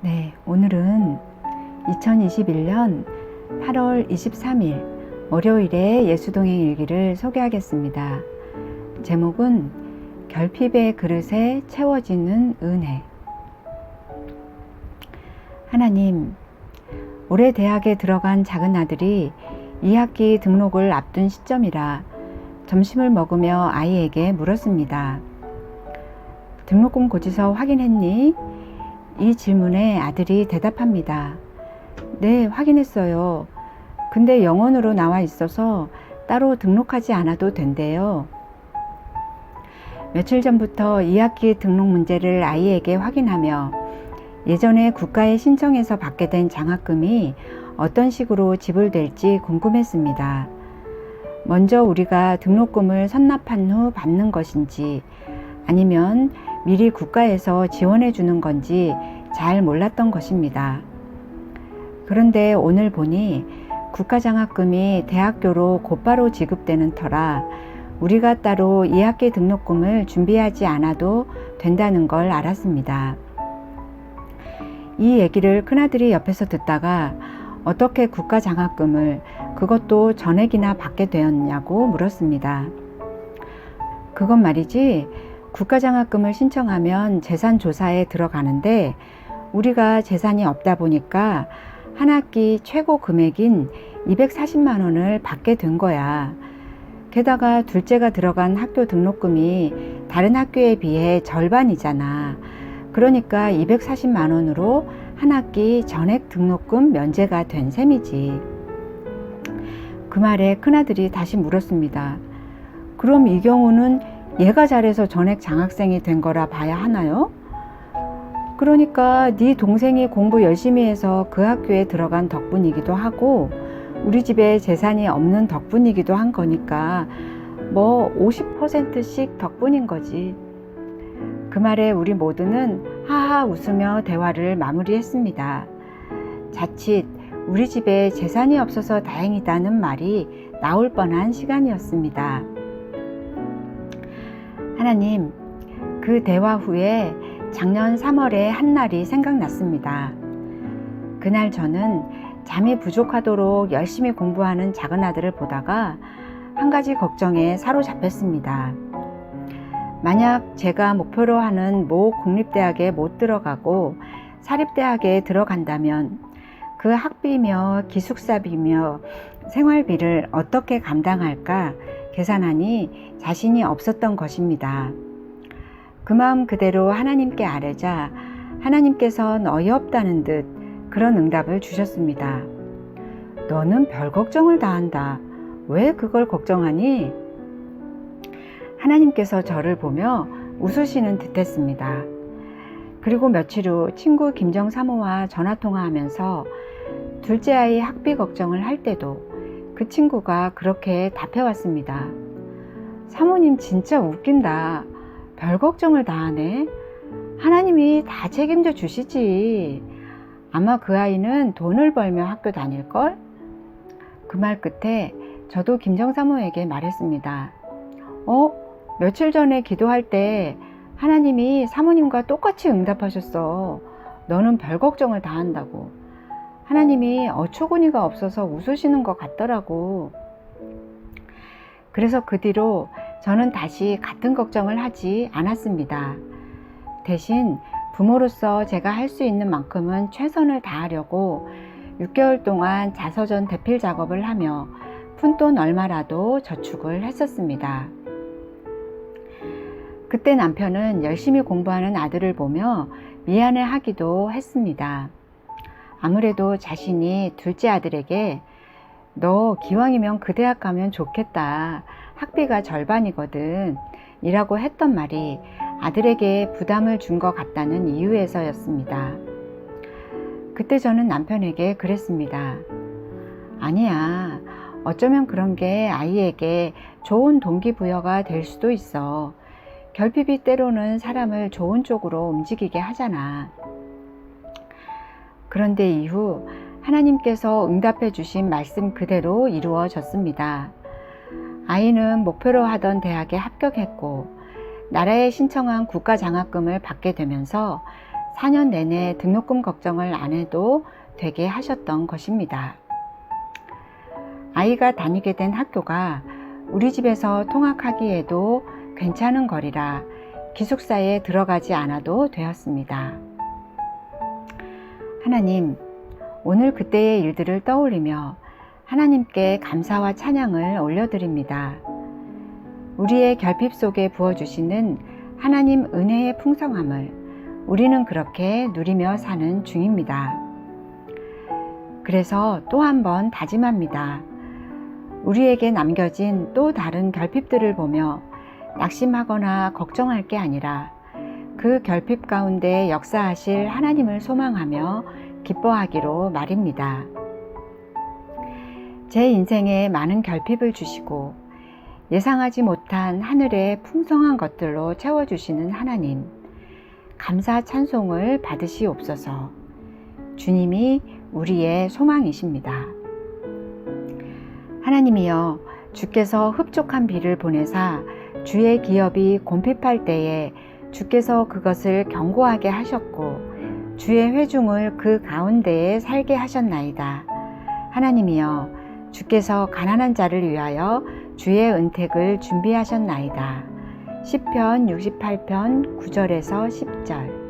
네, 오늘은 2021년 8월 23일 월요일의 예수동행 일기를 소개하겠습니다. 제목은 결핍의 그릇에 채워지는 은혜. 하나님, 올해 대학에 들어간 작은 아들이 2학기 등록을 앞둔 시점이라 점심을 먹으며 아이에게 물었습니다. 등록금 고지서 확인했니? 이 질문에 아들이 대답합니다. 네, 확인했어요. 근데 영어로 나와 있어서 따로 등록하지 않아도 된대요. 며칠 전부터 2학기 등록 문제를 아이에게 확인하며 예전에 국가에 신청해서 받게 된 장학금이 어떤 식으로 지불될지 궁금했습니다. 먼저 우리가 등록금을 선납한 후 받는 것인지 아니면 미리 국가에서 지원해 주는 건지 잘 몰랐던 것입니다. 그런데 오늘 보니 국가장학금이 대학교로 곧바로 지급되는 터라 우리가 따로 2학기 등록금을 준비하지 않아도 된다는 걸 알았습니다. 이 얘기를 큰아들이 옆에서 듣다가 어떻게 국가 장학금을 그것도 전액이나 받게 되었냐고 물었습니다. 그건 말이지 국가 장학금을 신청하면 재산 조사에 들어가는데 우리가 재산이 없다 보니까 한 학기 최고 금액인 240만 원을 받게 된 거야. 게다가 둘째가 들어간 학교 등록금이 다른 학교에 비해 절반이잖아. 그러니까 240만 원으로 한 학기 전액 등록금 면제가 된 셈이지. 그 말에 큰아들이 다시 물었습니다. 그럼 이 경우는 얘가 잘해서 전액 장학생이 된 거라 봐야 하나요? 그러니까 네 동생이 공부 열심히 해서 그 학교에 들어간 덕분이기도 하고 우리 집에 재산이 없는 덕분이기도 한 거니까 뭐 50%씩 덕분인 거지. 그 말에 우리 모두는 하하 웃으며 대화를 마무리했습니다. 자칫 우리 집에 재산이 없어서 다행이다는 말이 나올 뻔한 시간이었습니다. 하나님, 그 대화 후에 작년 3월의 한 날이 생각났습니다. 그날 저는 잠이 부족하도록 열심히 공부하는 작은 아들을 보다가 한 가지 걱정에 사로잡혔습니다. 만약 제가 목표로 하는 모 국립대학에 못 들어가고 사립대학에 들어간다면 그 학비며 기숙사비며 생활비를 어떻게 감당할까 계산하니 자신이 없었던 것입니다. 그 마음 그대로 하나님께 아뢰자 하나님께선 어이없다는 듯 그런 응답을 주셨습니다. 너는 별 걱정을 다 한다. 왜 그걸 걱정하니? 하나님께서 저를 보며 웃으시는 듯 했습니다. 그리고 며칠 후 친구 김정 사모와 전화 통화하면서 둘째 아이 학비 걱정을 할 때도 그 친구가 그렇게 답해왔습니다. 사모님 진짜 웃긴다. 별 걱정을 다 하네. 하나님이 다 책임져 주시지. 아마 그 아이는 돈을 벌며 학교 다닐걸? 그 말 끝에 저도 김정사모에게 말했습니다. 어? 며칠 전에 기도할 때 하나님이 사모님과 똑같이 응답하셨어. 너는 별 걱정을 다 한다고. 하나님이 어처구니가 없어서 웃으시는 것 같더라고. 그래서 그 뒤로 저는 다시 같은 걱정을 하지 않았습니다. 대신 부모로서 제가 할 수 있는 만큼은 최선을 다하려고 6개월 동안 자서전 대필 작업을 하며 푼돈 얼마라도 저축을 했었습니다. 그때 남편은 열심히 공부하는 아들을 보며 미안해 하기도 했습니다. 아무래도 자신이 둘째 아들에게 너 기왕이면 그 대학 가면 좋겠다. 학비가 절반이거든. 이라고 했던 말이 아들에게 부담을 준 것 같다는 이유에서였습니다. 그때 저는 남편에게 그랬습니다. 아니야. 어쩌면 그런 게 아이에게 좋은 동기부여가 될 수도 있어. 결핍이 때로는 사람을 좋은 쪽으로 움직이게 하잖아. 그런데 이후 하나님께서 응답해 주신 말씀 그대로 이루어졌습니다. 아이는 목표로 하던 대학에 합격했고 나라에 신청한 국가 장학금을 받게 되면서 4년 내내 등록금 걱정을 안 해도 되게 하셨던 것입니다. 아이가 다니게 된 학교가 우리 집에서 통학하기에도 괜찮은 거리라 기숙사에 들어가지 않아도 되었습니다. 하나님, 오늘 그때의 일들을 떠올리며 하나님께 감사와 찬양을 올려드립니다. 우리의 결핍 속에 부어주시는 하나님 은혜의 풍성함을 우리는 그렇게 누리며 사는 중입니다. 그래서 또 한 번 다짐합니다. 우리에게 남겨진 또 다른 결핍들을 보며 낙심하거나 걱정할 게 아니라 그 결핍 가운데 역사하실 하나님을 소망하며 기뻐하기로 말입니다. 제 인생에 많은 결핍을 주시고 예상하지 못한 하늘의 풍성한 것들로 채워주시는 하나님, 감사 찬송을 받으시옵소서. 주님이 우리의 소망이십니다. 하나님이여, 주께서 흡족한 비를 보내사 주의 기업이 곰핍할 때에 주께서 그것을 견고하게 하셨고 주의 회중을 그 가운데에 살게 하셨나이다. 하나님이여 주께서 가난한 자를 위하여 주의 은택을 준비하셨나이다. 10편 68편 9절에서 10절